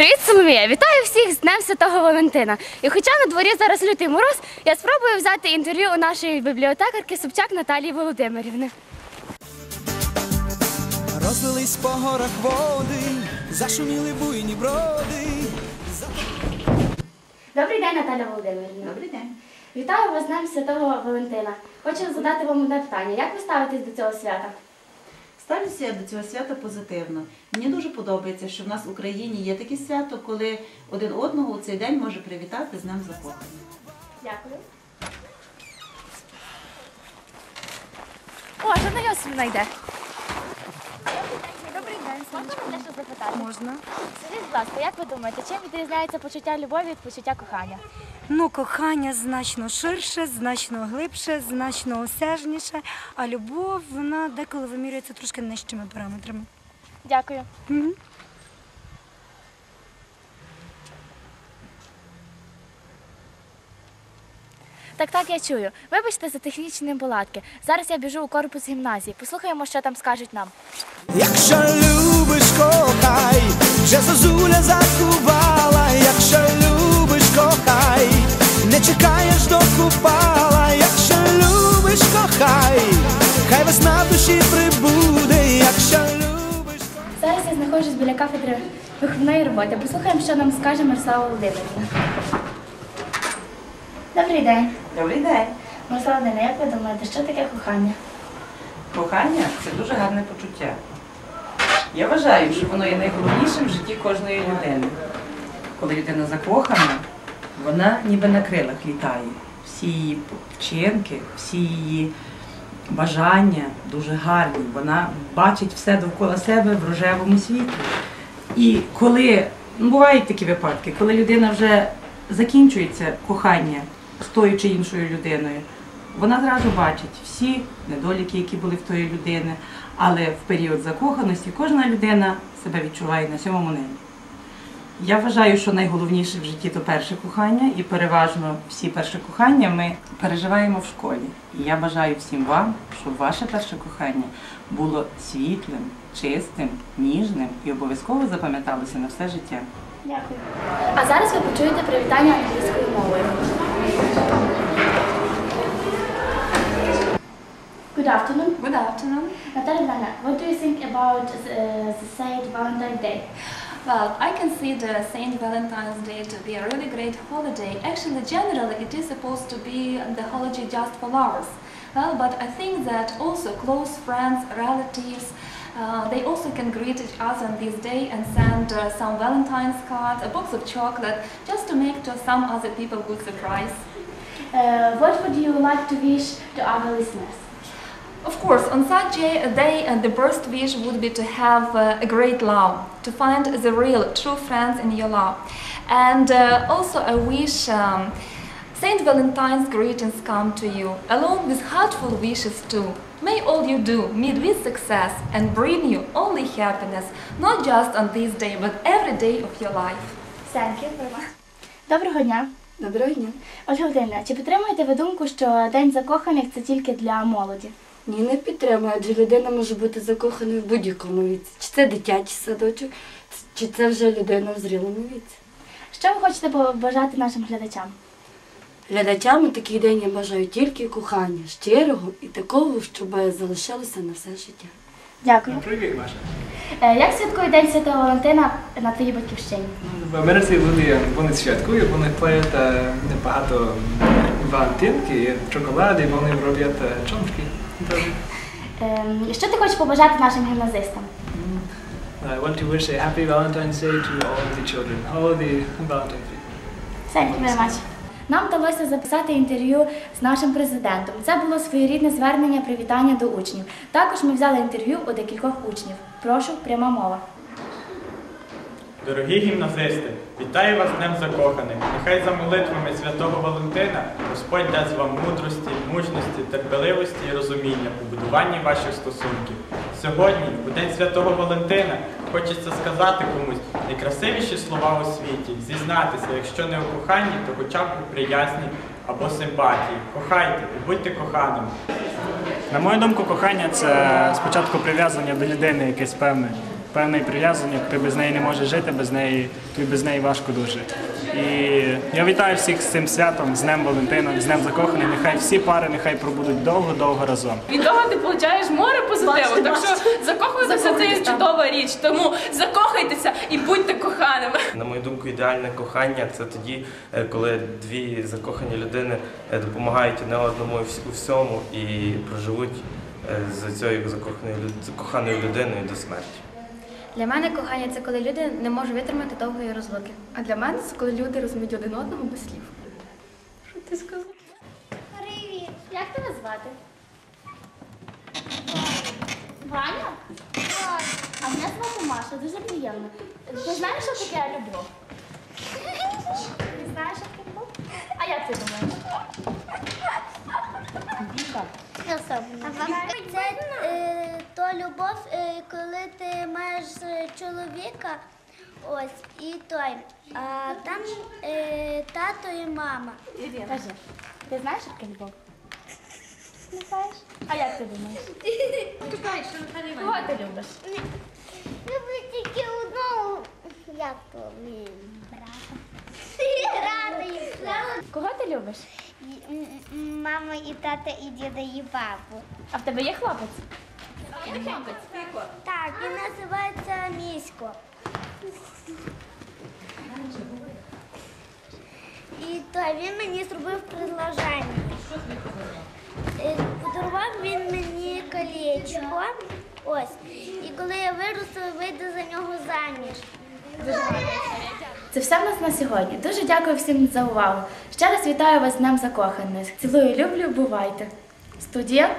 Привіт, Соломія! Вітаю всіх з Днем Святого Валентина. І хоча на дворі зараз лютий мороз, я спробую взяти інтерв'ю у нашої бібліотекарки Собчак Наталії Володимирівни. Розлились по горах води, зашуміли буйні броди. Добрий день, Наталя Володимирівна. Добрий день. Вітаю вас з Днем Святого Валентина. Хочу задати вам одне питання. Як ви ставитесь до цього свята? Ставлюся я до цього свята позитивно. Мені дуже подобається, що в нас в Україні є таке свято, коли один одного у цей день може привітати з ним закохання. Дякую. О, Жанна Йосифівна йде. Можна мене дещо запитати? Можна. Скажіть, будь ласка, як ви думаєте, чим відрізняється почуття любові від почуття кохання? Ну, кохання значно ширше, значно глибше, значно осяжніше, а любов вона деколи вимірюється трошки нижчими параметрами. Дякую. Мгм. Так, так, я чую. Вибачте за технічні неполадки. Зараз я біжу у корпус гімназії. Послухаємо, що там скажуть нам. Якщо любиш, кохай, вже зозуля закувала, якщо любиш, кохай, не чекаєш до купала, якщо любиш, кохай, хай весна в душі прибуде, якщо любиш. Зараз я знаходжусь біля кафедри виховної роботи. Послухаємо, що нам скаже Мирослава Володимирівна. Добрий день. Добрий день. Мирослава Володимирівна, як ви думаєте, що таке кохання? Кохання це дуже гарне почуття. Я вважаю, що воно є найголовнішим в житті кожної людини. Коли людина закохана, вона ніби на крилах літає. Всі її вчинки, всі її бажання дуже гарні. Вона бачить все довкола себе в рожевому світлі. І коли ну, бувають такі випадки, коли людина вже закінчується кохання з тою чи іншою людиною, вона зразу бачить всі недоліки, які були в тої людини, але в період закоханості кожна людина себе відчуває на сьомому небі. Я вважаю, що найголовніше в житті то перше кохання, і переважно всі перші кохання ми переживаємо в школі. І я бажаю всім вам, щоб ваше перше кохання було світлим, чистим, ніжним і обов'язково запам'яталося на все життя. Дякую. А зараз ви почуєте привітання англійською мовою. Good afternoon. Good afternoon. Natalia what do you think about uh, the Saint Valentine's Day? Well, I consider Saint Valentine's Day to be a really great holiday. Actually, generally, it is supposed to be the holiday just for lovers. Well, but I think that also close friends, relatives, uh, they also can greet each other on this day and send uh, some Valentine's cards, a box of chocolate, just to make to some other people good surprise. Uh, what would you like to wish to our listeners? Of course, on such a day, uh, the first wish would be to have uh, a great love, to find the real, true friends in your love. And uh, also, I wish um, Saint Valentine's greetings come to you, along with heartful wishes too. May all you do meet with success and bring you only happiness, not just on this day, but every day of your life. Thank you very much. Доброго дня. Доброго дня. Ольга Володимирівна, чи підтримуєте ви думку, що День закоханих це тільки для молоді? Ні, не підтримую, адже людина може бути закоханою в будь-якому віці. Чи це дитячий садочок, чи це вже людина в зрілому віці. Що ви хочете побажати нашим глядачам? Глядачам у такий день я бажаю тільки кохання, щирого і такого, щоб залишилося на все життя. Дякую. Привіт, Маша. Е, Як святкує День Святого Валентина на твоїй батьківщині? В Америці люди вони святкують, вони плають е, багато валентинки, чоколади, вони роблять е, чомки. Ем, Що ти хочеш побажати нашим гімназистам? I want to wish a happy Valentine's Day to all the children, all the Valentine's Day. Thank you very much. Нам вдалося записати інтерв'ю з нашим президентом. Це було своєрідне звернення привітання до учнів. Також ми взяли інтерв'ю у декількох учнів. Прошу, пряма мова. Дорогі гімназисти, вітаю вас Днем Закоханих. Нехай за молитвами святого Валентина Господь дасть вам мудрості, мужності, терпеливості і розуміння у будуванні ваших стосунків. Сьогодні, у День Святого Валентина, хочеться сказати комусь найкрасивіші слова у світі, зізнатися, якщо не у коханні, то хоча б у приязні або симпатії. Кохайте і будьте коханими. На мою думку, кохання це спочатку прив'язання до людини якесь певне. певне прив'язання, ти без неї не можеш жити, без неї, тобі без неї важко дуже. І я вітаю всіх з цим святом, з Днем Валентина, з Днем закоханих. Нехай всі пари нехай пробудуть довго-довго разом. Від того ти получаєш море позитиву. так що закохуватися це є чудова річ. Тому закохайтеся і будьте коханими. На мою думку, ідеальне кохання це тоді, е, коли дві закохані людини е, допомагають одне одному у у всьому і проживуть е, з цією закоханою людиною до смерті. Для мене кохання це коли люди не можуть витримати довгої розлуки. А для мене це коли люди розуміють один одного без слів. Що ти сказав? Привіт! Як тебе звати? Ваня? А мене звати Маша, дуже приємно. Ти знаєш, що таке любов? Ти знаєш, що таке любов? А як ти думаєш? Це е, то любов, е, коли ти маєш е, чоловіка, ось, і той, а там е, тато і мама. Кажи, ти знаєш, що таке любов? Не знаєш? А як ти думаєш? Кого ти любиш? Люблю тільки одного, як то брата. Кого ти любиш? Мама і тата, і діда, і папу. А в тебе є хлопець? Хлопець? Так, він називається Місько. І то він мені зробив предложення. Е, Подарував він мені колечко. Ось. І коли я виросту, вийду за нього заміж. Це все в нас на сьогодні. Дуже дякую всім за увагу. Ще раз вітаю вас з Днем закоханих. Цілую, люблю, бувайте. Студія